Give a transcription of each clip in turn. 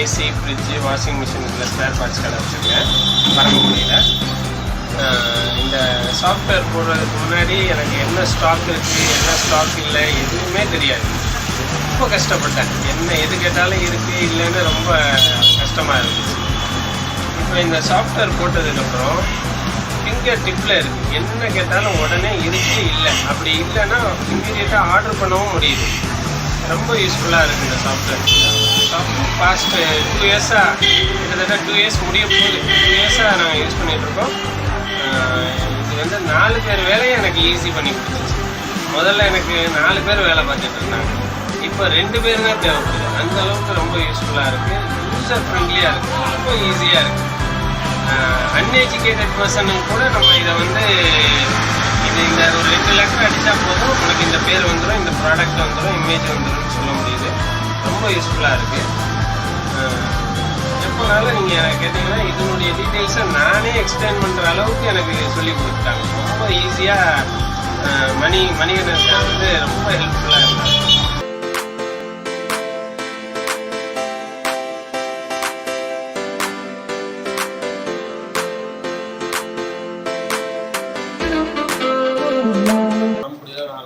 AC fridge washing machine இதில் spare parts கடை வச்சுருக்கேன். பரமக்குடியில் இந்த சாஃப்ட்வேர் போடுறதுக்கு முன்னாடி எனக்கு என்ன ஸ்டாக் இருக்குது என்ன ஸ்டாக் இல்லை எதுவுமே தெரியாது. ரொம்ப கஷ்டப்பட்டேன். என்ன எது கேட்டாலும் இருக்குது இல்லைன்னு ரொம்ப கஷ்டமாக இருந்துச்சு. இப்போ இந்த சாஃப்ட்வேர் போட்டதுக்கப்புறம் ஃபிங்கர் டிப்பில் இருக்குது என்ன கேட்டாலும் உடனே இருக்கு இல்லை. அப்படி இல்லைன்னா இமீடியட்டாக ஆர்டர் பண்ணவும் முடியுது. ரொம்ப யூஸ்ஃபுல்லாக இருக்குது இந்த சாஃப்ட்வேர் சாஃப்ட்வேர் டூ இயர்ஸாக கிட்டத்தட்ட டூ இயர்ஸ் முடிய போகுது. டூ இயர்ஸாக நாங்கள் யூஸ் பண்ணிகிட்ருக்கோம் இது வந்து நாலு பேர் வேலையை எனக்கு ஈஸி பண்ணி கொடுத்துச்சு. முதல்ல எனக்கு நாலு பேர் வேலை பார்த்துட்டு இருந்தாங்க. இப்போ ரெண்டு பேர் தான் தேவைப்படுது. அந்த அளவுக்கு ரொம்ப யூஸ்ஃபுல்லாக இருக்குது யூசர் ஃப்ரெண்ட்லியாக இருக்குது ரொம்ப ஈஸியாக இருக்குது அன்எஜுகேட்டட் பர்சனுக்கு கூட நம்ம இதை வந்து இது இந்த ஒரு ரெண்டு லெட்டர் அடித்தா போதும். உனக்கு இந்த பேர் வந்துடும் இந்த ப்ராடக்ட் வந்துடும் இமேஜ் வந்துடும் சொல்ல முடியுது. ரொம்ப யூஸ்ஃபுல்லாக இருக்குது எப்போனாலும் நீங்கள் கேட்டிங்கன்னா இதனுடைய டீட்டெயில்ஸை நானே எக்ஸ்பிளைன் பண்ணுற அளவுக்கு எனக்கு சொல்லி கொடுத்துட்டாங்க. ரொம்ப ஈஸியாக மணி மணிகண்டன் சார் வந்து ரொம்ப ஹெல்ப்ஃபுல்லாக இருந்தாங்க.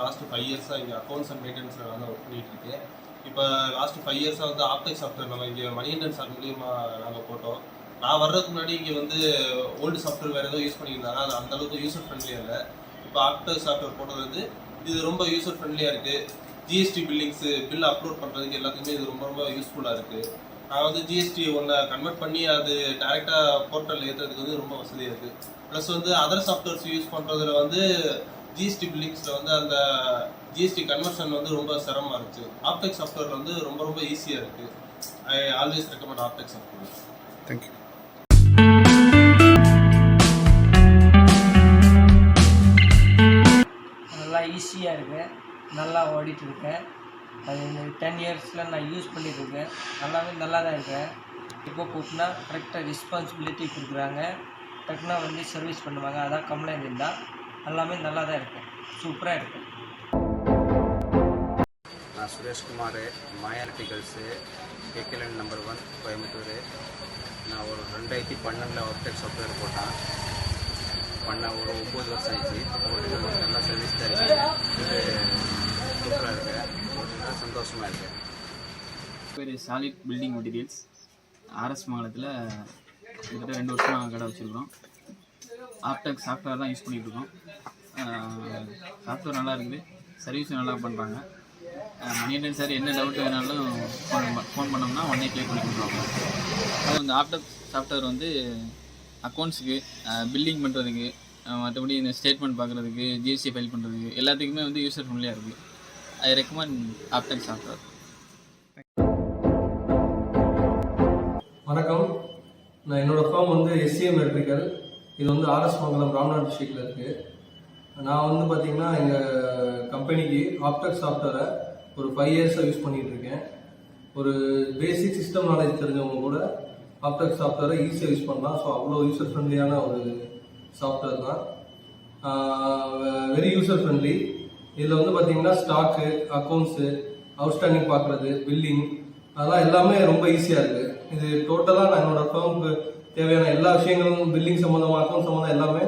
லாஸ்ட் ஃபைவ் இயர்ஸாக இங்கே அக்கௌண்ட்ஸ் அண்ட் மெயின்டெனன்ஸில் வந்து ஒர்க் பண்ணிகிட்டு இருக்கேன். இப்போ லாஸ்ட் ஃபைவ் இயர்ஸாக வந்து ஆப்டெக் சாஃப்ட்வேர் நம்ம இங்கே மணிகண்டன் சார் மூலியமாக நாங்கள் போட்டோம். நான் வர்றதுக்கு முன்னாடி இங்கே வந்து ஓல்டு சாஃப்ட்வேர் வேறு ஏதோ யூஸ் பண்ணியிருந்தாங்க. அது அந்த அளவுக்கு யூசர் ஃப்ரெண்ட்லியாக இல்லை. இப்போ ஆப்டெக் சாஃப்ட்வேர் போட்டது வந்து இது ரொம்ப யூசர் ஃப்ரெண்ட்லியாக இருக்குது ஜிஎஸ்டி பில்லிங்ஸு பில் அப்லோட் பண்ணுறதுக்கு எல்லாத்துக்குமே இது ரொம்ப ரொம்ப யூஸ்ஃபுல்லாக இருக்குது நான் வந்து ஜிஎஸ்டி ஒன்றை கன்வெர்ட் பண்ணி அது டேரெக்டாக போர்ட்டலில் ஏற்றுறதுக்கு வந்து ரொம்ப வசதியாக இருக்குது ப்ளஸ் வந்து அதர் சாஃப்ட்வேர்ஸ் யூஸ் பண்ணுறதுல வந்து ஜிஎஸ்டி பில்லிங்ஸில் வந்து அந்த ஜிஎஸ்டி கன்வர்ஷன் வந்து ரொம்ப சிரமமாக இருந்துச்சு. ஆப்டெக் சாஃப்ட்வேர் வந்து ரொம்ப ரொம்ப ஈஸியாக இருக்குது I always recommend Aptech software thank you நல்லா ஈஸியாக இருக்கு. நல்லா ஓடிட்டு இருக்கேன் அது டென் இயர்ஸில் நான் யூஸ் பண்ணிட்டு இருக்கேன் நல்லாவே நல்லா தான் இருக்கேன் இப்போ கூப்பிட்டா கரெக்டாக ரெஸ்பான்சிபிலிட்டி கொடுக்குறாங்க. டக்குனா வந்து சர்வீஸ் பண்ணுவாங்க. அதான் கம்ப்ளைண்ட் இருந்தால் எல்லாமே நல்லா தான் இருக்கு. சூப்பராக இருக்கு. நான் சுரேஷ்குமார் மாயா ஆர்டிகல்ஸு கேக்கலன் நம்பர் ஒன் கோயம்புத்தூர். நான் ஒரு ரெண்டாயிரத்தி பன்னெண்டில் ஒர்க்டெக் சாஃப்ட்வேர் போட்டேன். பண்ண ஒரு ஒம்பது வருஷம் ஆயிடுச்சு. போட்டு நல்லா சர்வீஸ் இது சூப்பராக இருக்கு. போட்டுனா சந்தோஷமாக இருக்கு. பேர் சாலிட் பில்டிங் மெட்டீரியல்ஸ் ஆர்எஸ் மங்கலத்தில் கிட்டத்தட்ட ரெண்டு வருஷம் கடை வச்சுருக்கோம் ஆப்டெக் சாஃப்ட்வேர் தான் யூஸ் பண்ணிகிட்டு இருக்கோம். சாஃப்ட்வேர் நல்லா இருக்குது. சர்வீஸும் நல்லா பண்ணுறாங்க மணிகண்டன் சார் என்ன டவுட் வேணாலும் ஃபோன் ஃபோன் பண்ணோம்னா உடனே கிளியர் பண்ணி கொடுத்துருவாங்க. அது இந்த ஆப்டப் சாஃப்ட்வேர் வந்து அக்கௌண்ட்ஸுக்கு பில்லிங் பண்ணுறதுக்கு மற்றபடி இந்த ஸ்டேட்மெண்ட் பார்க்குறதுக்கு ஜிஎஸ்டி ஃபைல் பண்ணுறதுக்கு எல்லாத்துக்குமே வந்து யூஸர் ஃப்ரெண்ட்லியாக இருக்குது ஐ ரெக்கமெண்ட் ஆப்டெக் சாஃப்ட்வேர் வணக்கம். நான் என்னோட ஃபார்ம் வந்து எஸ்சிஎம் எலக்ட்ரிக்கல் இது வந்து ஆர்எஸ் மங்கலம் ராம்நாத் டிஸ்ட்ரிக்டில் இருக்குது நான் வந்து பார்த்தீங்கன்னா எங்கள் கம்பெனிக்கு ஆப்டெக் சாஃப்ட்வேரை ஒரு ஃபைவ் இயர்ஸாக யூஸ் பண்ணிகிட்டு இருக்கேன் ஒரு பேசிக் சிஸ்டம் நாலேஜ் தெரிஞ்சவங்க கூட ஆப்டெக் சாஃப்ட்வேரை ஈஸியாக யூஸ் பண்ணலாம். ஸோ அவ்வளோ யூசர் ஃப்ரெண்ட்லியான ஒரு சாஃப்ட்வேர் தான். வெரி யூசர் ஃப்ரெண்ட்லி இதில் வந்து பார்த்தீங்கன்னா ஸ்டாக்கு அக்கௌண்ட்ஸு அவுட்ஸ்டாண்டிங் பார்க்குறது பில்லிங் அதெல்லாம் எல்லாமே ரொம்ப ஈஸியாக இருக்குது இது டோட்டலாக நான் என்னோட ஃபேமுக்கு தேவையான எல்லா விஷயங்களும் பில்லிங் சம்மந்தமாக அக்கௌண்ட் சம்மந்தம் எல்லாமே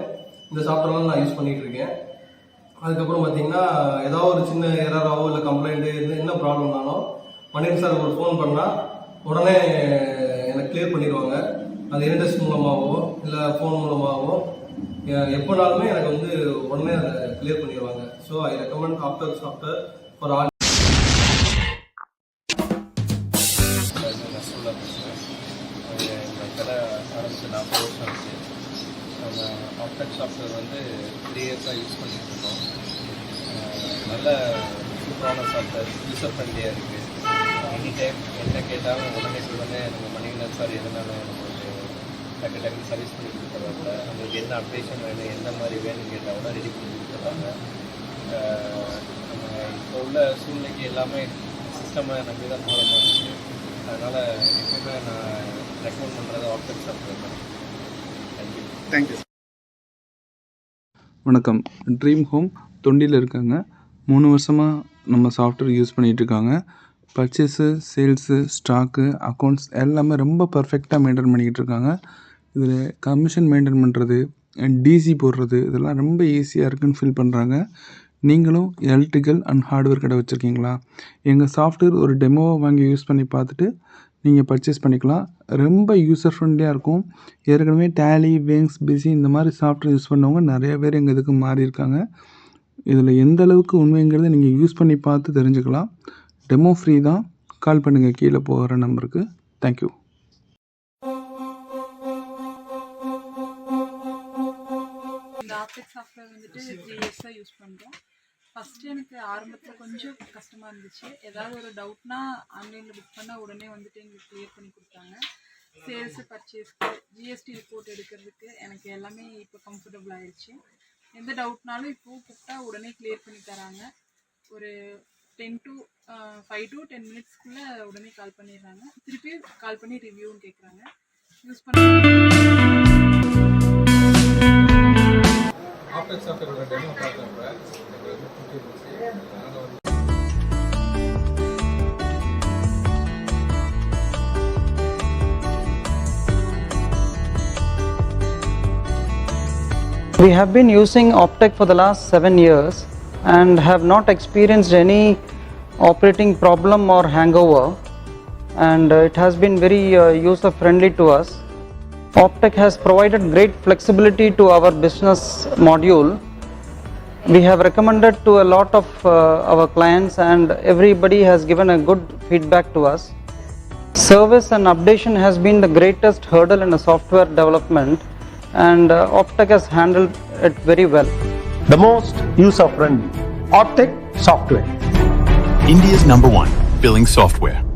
இந்த சாஃப்ட்வேர்லாம் நான் யூஸ் பண்ணிகிட்டு இருக்கேன் அதுக்கப்புறம் பார்த்தீங்கன்னா ஏதாவது ஒரு சின்ன எரராவோ இல்லை கம்ப்ளைண்ட்டு என்ன ப்ராப்ளம்னாலும் மணியன் சார் ஒரு ஃபோன் பண்ணால் உடனே எனக்கு கிளியர் பண்ணிடுவாங்க. அது இன்டெஸ்ட் மூலமாகவோ இல்லை ஃபோன் மூலமாகவோ எப்போனாலுமே எனக்கு வந்து உடனே அதை கிளியர் பண்ணிடுவாங்க. So I recommend Aptech software for all Aptech software வந்து த்ரீ இயர்ஸாக யூஸ் பண்ணிகிட்டு இருக்கோம். நல்ல சூப்பரான சாஃப்ட்வேர் யூசர் ஃப்ரெண்ட்லியாக இருக்குது எனி டைம் என்ன கேட்டாலும் உடனே உடனே நம்ம மணிகண்டன் சார் எதனாலும் நம்மளுக்கு டக்கு டக்கு சர்வீஸ் பண்ணி கொடுத்துறாங்க நம்மளுக்கு என்ன அப்டேஷன் வேணும் எந்த மாதிரி வேணும்னு கேட்டால் கூட ரெடி பண்ணி கொடுத்துட்றாங்க நம்ம இப்போ உள்ள சூழ்நிலைக்கு எல்லாமே சிஸ்டமை நம்பி தான் போகிற மாதிரி இருக்குது அதனால் எப்பயுமே நான் ரெக்கமெண்ட் பண்ணுறது ஆப்டெக் சாஃப்ட்வேர் தான். தேங்க்யூ தேங்க்யூ வணக்கம். ட்ரீம் ஹோம் தொண்டியில் இருக்காங்க. மூணு வருஷமாக நம்ம சாஃப்ட்வேர் யூஸ் பண்ணிகிட்டு இருக்காங்க பர்ச்சேஸு சேல்ஸு ஸ்டாக்கு அக்கௌண்ட்ஸ் எல்லாமே ரொம்ப பர்ஃபெக்டாக மெயின்டைன் பண்ணிக்கிட்டு இருக்காங்க இதில் கமிஷன் மெயின்டைன் பண்ணுறது டிசி போடுறது இதெல்லாம் ரொம்ப ஈஸியாக இருக்குன்னு ஃபீல் பண்ணுறாங்க நீங்களும் எலக்ட்ரிக்கல் அண்ட் ஹார்ட்வேர் கடை வச்சுருக்கீங்களா? எங்கள் சாஃப்ட்வேர் ஒரு டெமோவை வாங்கி யூஸ் பண்ணி பார்த்துட்டு நீங்கள் பர்ச்சேஸ் பண்ணிக்கலாம். ரொம்ப யூசர் ஃப்ரெண்ட்லியாக இருக்கும். ஏற்கனவே டேலி வேங்ஸ் பிசி இந்த மாதிரி சாஃப்ட்வேர் யூஸ் பண்ணவங்க நிறைய பேர் எங்கள் இதுக்கு மாறி இருக்காங்க. இதில் எந்த அளவுக்கு உண்மைங்கிறத நீங்கள் யூஸ் பண்ணி பார்த்து தெரிஞ்சுக்கலாம். டெமோ ஃப்ரீ தான். கால் பண்ணுங்கள் கீழே போகிற நம்பருக்கு. தேங்க்யூ இந்த சாஃப்ட்வேர் வந்துட்டு த்ரீ இயர்ஸாக யூஸ் பண்ணுறோம் ஃபஸ்ட்டு எனக்கு ஆரம்பத்தில் கொஞ்சம் கஷ்டமாக இருந்துச்சு. ஏதாவது ஒரு டவுட்னா ஆன்லைனில் புக் பண்ணால் உடனே வந்துட்டு எங்களுக்கு க்ளியர் பண்ணி கொடுத்தாங்க. சேல்ஸு பர்ச்சேஸ்க்கு ஜிஎஸ்டி ரிப்போர்ட் எடுக்கிறதுக்கு எனக்கு எல்லாமே இப்போ கம்ஃபர்டபுள் ஆயிடுச்சு எந்த டவுட்னாலும் இப்போது கூப்பிட்டா உடனே க்ளியர் பண்ணி தராங்க. ஒரு ten to five to ten மினிட்ஸ்க்குள்ளே உடனே கால் பண்ணிடுறாங்க. திருப்பி கால் பண்ணி ரிவ்யூவும் கேட்குறாங்க யூஸ் பண்ணி ஆப்டெக் சாஃப்ட்வேரோட டெமோ பார்த்தேன் We have been using Optech for the last seven years and have not experienced any operating problem or hangover and uh, it has been very uh, user friendly to us. Optech has provided great flexibility to our business module. We have recommended to a lot of uh, our clients and everybody has given a good feedback to us. Service and updation has been the greatest hurdle in the software development and uh, Optec has handled it very well. the most user friendly Optech software. India's number one billing software.